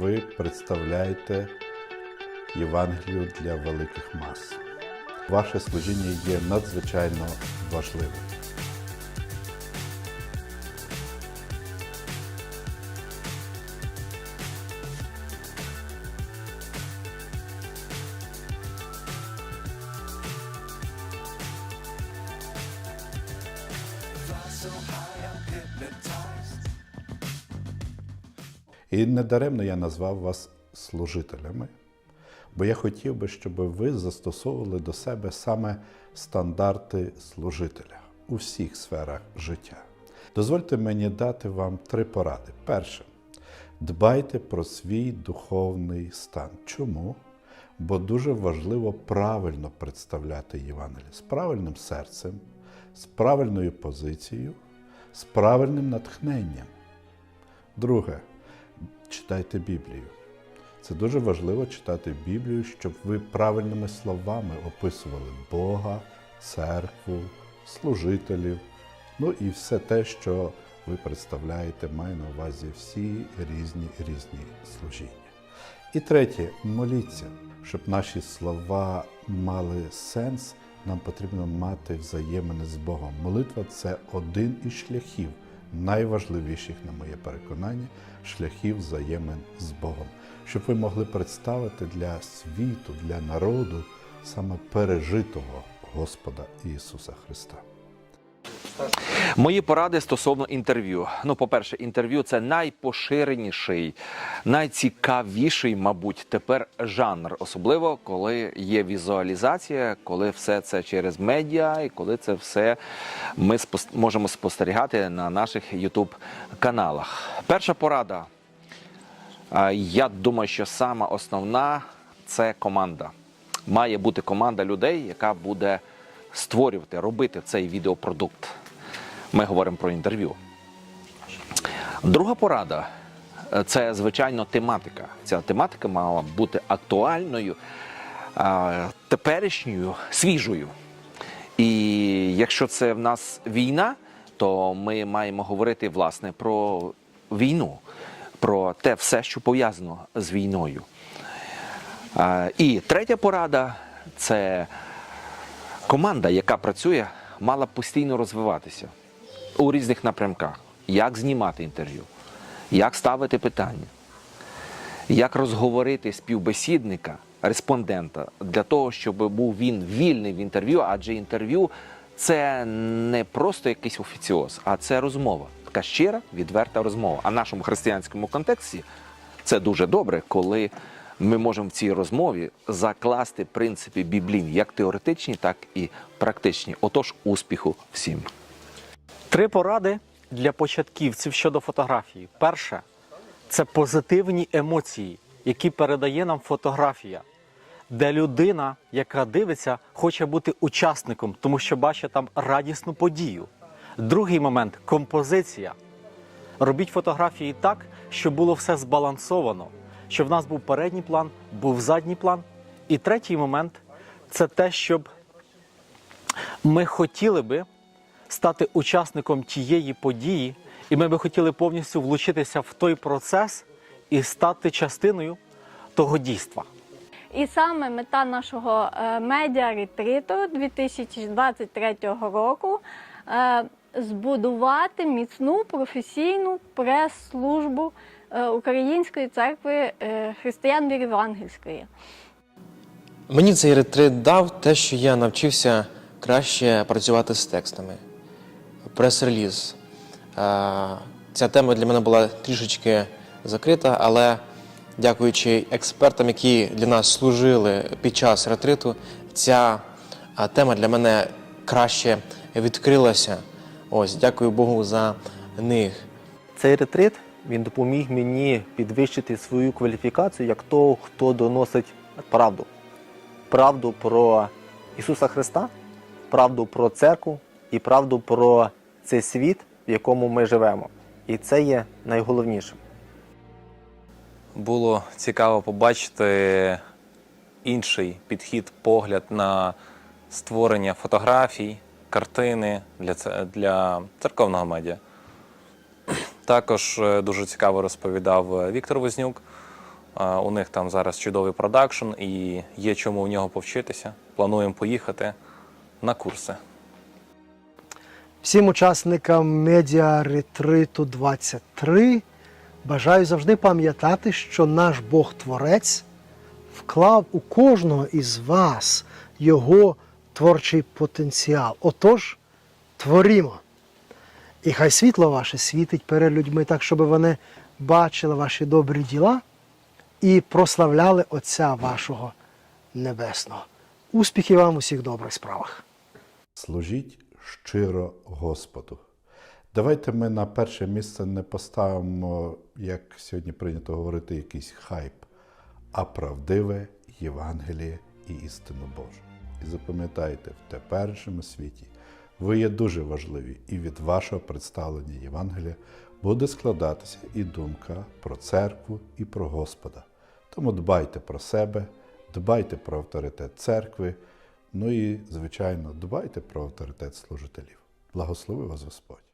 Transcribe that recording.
ви представляєте Євангелію для великих мас. Ваше служіння є надзвичайно важливим. І недаремно я назвав вас служителями, бо я хотів би, щоб ви застосовували до себе саме стандарти служителя у всіх сферах життя. Дозвольте мені дати вам три поради. Перше, дбайте про свій духовний стан. Чому? Бо дуже важливо правильно представляти Євангеліє з правильним серцем, з правильною позицією, з правильним натхненням. Друге, читайте Біблію. Це дуже важливо читати Біблію, щоб ви правильними словами описували Бога, церкву, служителів, ну і все те, що ви представляєте, маю на увазі всі різні різні служіння. І третє, моліться, щоб наші слова мали сенс, нам потрібно мати взаємини з Богом. Молитва це один із шляхів, найважливіших, на моє переконання, шляхів взаємин з Богом, щоб ви могли представити для світу, для народу саме пережитого Господа Ісуса Христа. Мої поради стосовно інтерв'ю. Ну, по-перше, інтерв'ю це найпоширеніший, найцікавіший, мабуть, тепер жанр, особливо коли є візуалізація, коли все це через медіа, і коли це все ми можемо спостерігати на наших youtube каналах. Перша порада. Я думаю, що сама основна це команда. Має бути команда людей, яка буде створювати, робити цей відеопродукт. Ми говоримо про інтерв'ю. Друга порада е, це, звичайно, тематика. Ця тематика мала бути актуальною, теперішньою, свіжою. І якщо це в нас війна, то ми маємо говорити власне про війну, про те все, що пов'язано з війною. І третя порада це команда, яка працює, мала постійно розвиватися у різних напрямках. Як знімати інтерв'ю, як ставити питання, як розговорити співбесідника, респондента для того, щоб був він вільний в інтерв'ю, адже інтерв'ю це не просто якийсь офіціоз, а це розмова. Така щира, відверта розмова. А в нашому християнському контексті це дуже добре, коли ми можемо в цій розмові закласти принципи біблійні, як теоретичні, так і практичні. Отож, успіху всім. Три поради для початківців щодо фотографії. Перше це позитивні емоції, які передає нам фотографія, де людина, яка дивиться, хоче бути учасником, тому що бачить там радісну подію. Другий момент композиція. Робіть фотографії так, щоб було все збалансовано, щоб в нас був передній план, був задній план. І третій момент це те, щоб ми хотіли би стати учасником тієї події, і ми би хотіли повністю влучитися в той процес і стати частиною того дійства. І саме мета нашого е, медіа-ретриту 2023 року е, збудувати міцну професійну прес-службу е, Української церкви е, християн віри Євангельської. Мені цей ретрит дав те, що я навчився краще працювати з текстами. Прес-реліз. Е, Ця тема для мене була трішечки закрита, але дякуючи експертам, які для нас служили під час ретриту, ця е, тема для мене краще відкрилася. Ось, дякую Богу за них. Цей ретрит він допоміг мені підвищити свою кваліфікацію як того, хто доносить правду. Правду про Ісуса Христа, правду про церкву і правду про цей світ, в якому ми живемо. І це є найголовнішим. Було цікаво побачити інший підхід, погляд на створення фотографій, картини для, для церковного медіа. Також е, дуже цікаво розповідав е, Віктор Вознюк Е, У них там зараз чудовий продакшн і є чому у нього повчитися. Плануємо поїхати на курси. Всім учасникам медіа ретриту 23 бажаю завжди пам'ятати, що наш Бог Творець вклав у кожного із вас його творчий потенціал. Отож, творімо. І хай світло ваше світить перед людьми так, щоб вони бачили ваші добрі діла і прославляли Отця вашого Небесного. Успіхів вам у всіх добрих справах! Служіть щиро Господу. Давайте ми на перше місце не поставимо, як сьогодні прийнято говорити, якийсь хайп, а правдиве Євангеліє і істину Божу. І запам'ятайте, в теперішньому світі ви є дуже важливі, і від вашого представлення Євангелія буде складатися і думка про церкву і про Господа. Тому дбайте про себе, дбайте про авторитет церкви, ну і, звичайно, дбайте про авторитет служителів. Благослови вас Господь!